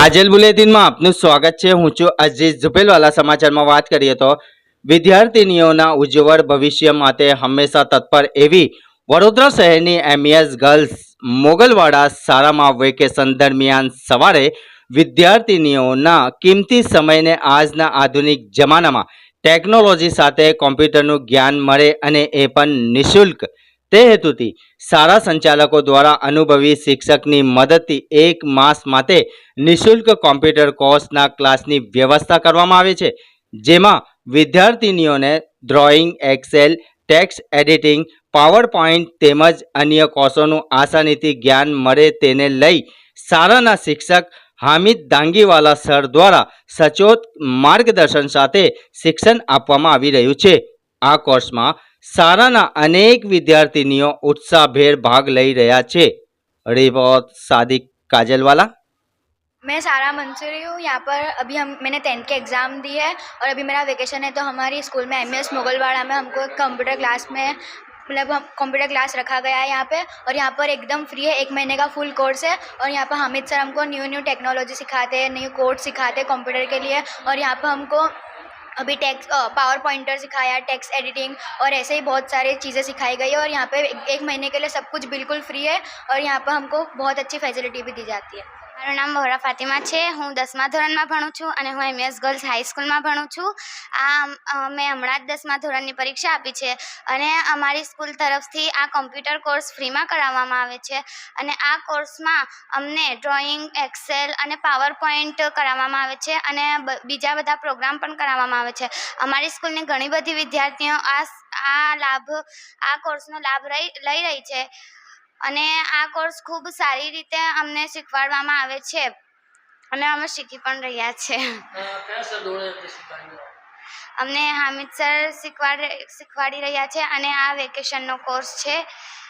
કાજલ બુલેટિનમાં આપનું સ્વાગત છે. હું છું અજીત ઝુપેલવાલા સમાચારમાં વાત કરીએ તો વિદ્યાર્થીનીઓના ઉજ્જવળ ભવિષ્ય માટે હંમેશા તત્પર એવી વડોદરા શહેરની એમએસ ગર્લ્સ મોગલવાડા શાળામાં વેકેશન દરમિયાન સવારે વિદ્યાર્થીનીઓના કિંમતી સમયને આજના આધુનિક જમાનામાં ટેકનોલોજી સાથે કોમ્પ્યુટરનું જ્ઞાન મળે અને એ પણ નિઃશુલ્ક તે હેતુથી શાળા સંચાલકો દ્વારા અનુભવી શિક્ષકની મદદથી એક માસ માટે નિઃશુલ્ક કોમ્પ્યુટર કોર્સના ક્લાસની વ્યવસ્થા કરવામાં આવે છે, જેમાં વિદ્યાર્થીનીઓને drawing excel text editing power point તેમજ અન્ય કોર્સોનું આસાનીથી જ્ઞાન મળે તેને લઈ શાળાના શિક્ષક હામિદ દાંગીવાલા સર દ્વારા સચોટ માર્ગદર્શન સાથે શિક્ષણ આપવામાં આવી રહ્યું છે. આ કોર્સમાં શાળાના અનેક વિદ્યાર્થીનીઓ ઉત્સાહભેર ભાગ લઈ રહ્યા છે. रिपोर्ट सादिक काजलवाला मैं सारा मंसूरी हूँ। यहाँ पर अभी हम, मैंने टेंथ के एग्ज़ाम दी है और अभी मेरा वेकेशन है तो हमारी स्कूल में एम एस मुगलवाड़ा में हमको एक कंप्यूटर क्लास में मतलब हम कंप्यूटर क्लास रखा गया है यहाँ पे और यहाँ पर एकदम फ्री है। एक महीने का फुल कोर्स है और यहाँ पर हामिद सर हमको न्यू न्यू टेक्नोलॉजी सिखाते हैं न्यू कोर्स सिखाते हैं कंप्यूटर के लिए और यहाँ पर हमको अभी टेक्स पावर पॉइंटर सिखाया टेक्स्ट एडिटिंग और ऐसे ही बहुत सारे चीज़ें सिखाई गई और यहाँ पे एक महीने के लिए सब कुछ बिल्कुल फ्री है और यहाँ पर हमको बहुत अच्छी फैसिलिटी भी दी जाती है। મારું નામ વહોરા ફાતિમા છે. હું દસમા ધોરણમાં ભણું છું અને હું એમએસ ગર્લ્સ હાઈસ્કૂલમાં ભણું છું. આ મેં હમણાં જ દસમા ધોરણની પરીક્ષા આપી છે અને અમારી સ્કૂલ તરફથી આ કોમ્પ્યુટર કોર્સ ફ્રીમાં કરાવવામાં આવે છે અને આ કોર્સમાં અમને ડ્રોઈંગ, એક્સેલ અને પાવર પોઈન્ટ કરાવવામાં આવે છે અને બીજા બધા પ્રોગ્રામ પણ કરાવવામાં આવે છે. અમારી સ્કૂલની ઘણી બધી વિદ્યાર્થીઓ આ આ લાભ, આ કોર્સનો લાભ લઈ રહી છે. અને આ કોર્સ ખૂબ સારી રીતે અમને શીખવાડવામાં આવે છે. અને અમે શીખી પણ રહ્યા છે. અમને હામિદ સર શીખવાડ શીખવાડી રહ્યા છે અને આ વેકેશનનો કોર્સ છે.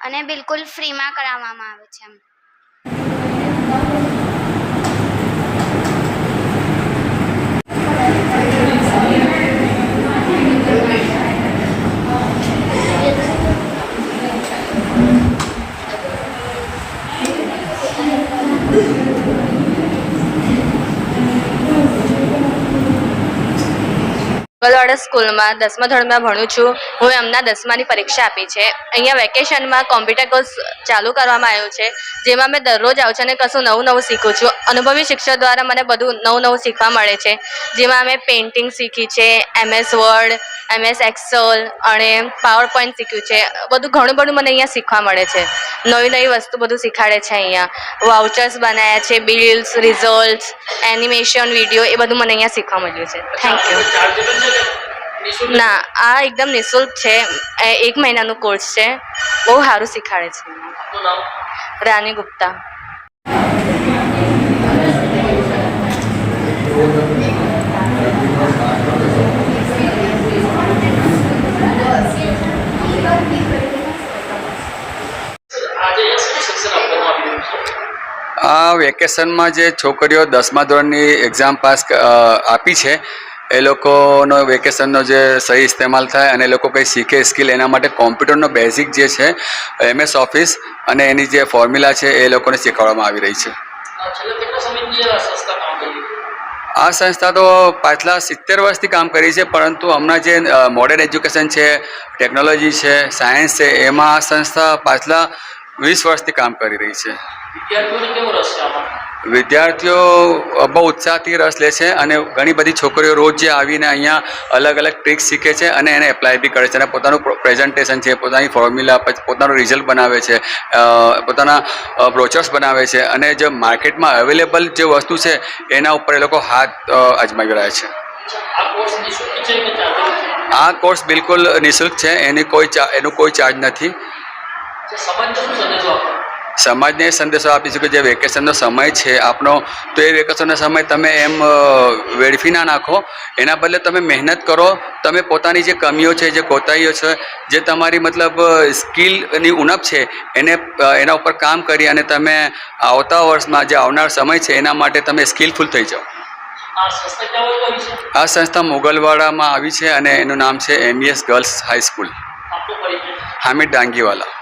અને બિલકુલ ફ્રીમાં કરાવવામાં આવે છે ગલવાડા સ્કૂલમાં દસમા ધોરણમાં ભણું છું. હું એમના દસમાની પરીક્ષા આપી છે. અહીંયા વેકેશનમાં કોમ્પ્યુટર કોર્સ ચાલુ કરવામાં આવ્યો છે. જેમાં મેં દરરોજ આવું છું અને કશું નવું નવું શીખું છું. અનુભવી શિક્ષક દ્વારા મને બધું નવું નવું શીખવા મળે છે. જેમાં મેં પેઇન્ટિંગ શીખી છે, એમએસ વર્ડ, એમએસ એક્સેલ અને પાવર પોઈન્ટ શીખ્યું છે. બધું ઘણું બધું મને અહીંયા શીખવા મળે છે. નવી નવી વસ્તુ બધું શીખાડે છે અહીંયા. વાઉચર્સ બનાવ્યા છે, બિલ્સ રિઝલ્ટ એનિમેશન, વીડિયો એ બધું મને અહીંયા શીખવા મળ્યું છે. થેન્ક યુ ના આ એકદમ નિઃશુલ્ક છે. એ એક મહિનાનો કોર્સ છે. બહુ સારું શીખાડે છે. રાની ગુપ્તા. આ વેકેશનમાં જે છોકરીઓ દસમા ધોરણની એક્ઝામ પાસ આપી છે એ લોકોનો વેકેશનનો જે સહી ઇસ્તેમાલ થાય અને એ લોકો કંઈ શીખે સ્કિલ એના માટે કોમ્પ્યુટરનો બેઝિક જે છે એમએસ ઓફિસ અને એની જે ફોર્મ્યુલા છે એ લોકોને શીખવાડવામાં આવી રહી છે. આ સંસ્થા તો પાછલા સિત્તેર વર્ષથી કામ કરી છે પરંતુ હમણાં જે મોડર્ન એજ્યુકેશન છે ટેકનોલોજી છે સાયન્સ છે એમાં આ સંસ્થા પાછલા વીસ વર્ષથી કામ કરી રહી છે. વિદ્યાર્થીઓને કેવો રસ છે આમાં? વિદ્યાર્થીઓ બહુ ઉત્સાહથી રસ લે છે અને ઘણી બધી છોકરીઓ રોજ જે આવીને અહીંયા અલગ અલગ ટ્રિક્સ શીખે છે અને એને એપ્લાય બી કરે છે અને પોતાનું પ્રેઝન્ટેશન છે પોતાની ફોર્મ્યુલા પોતાનું રિઝલ્ટ બનાવે છે પોતાના બ્રોચર્સ બનાવે છે અને જે માર્કેટમાં અવેલેબલ જે વસ્તુ છે એના ઉપર એ લોકો હાથ અજમાવી રહ્યા છે. આ કોર્સ બિલકુલ નિઃશુલ્ક છે એની કોઈ એનું કોઈ ચાર્જ નથી. સંદેશો સમાજને એ સંદેશો આપીશું કે જે વેકેશનનો સમય છે આપનો તો એ વેકેશનનો સમય તમે એમ વેડફી ના નાખો. એના બદલે તમે મહેનત કરો તમે પોતાની જે કમીઓ છે જે કોતાહીઓ છે જે તમારી મતલબ સ્કિલની ઉણપ છે એને એના ઉપર કામ કરી અને તમે આવતા વર્ષમાં જે આવનાર સમય છે એના માટે તમે સ્કિલફુલ થઈ જાઓ. આ સંસ્થા ક્યાં આવી છે? મોગલવાડામાં આવી છે અને એનું નામ છે MES girls high school Hamid Dangiwala.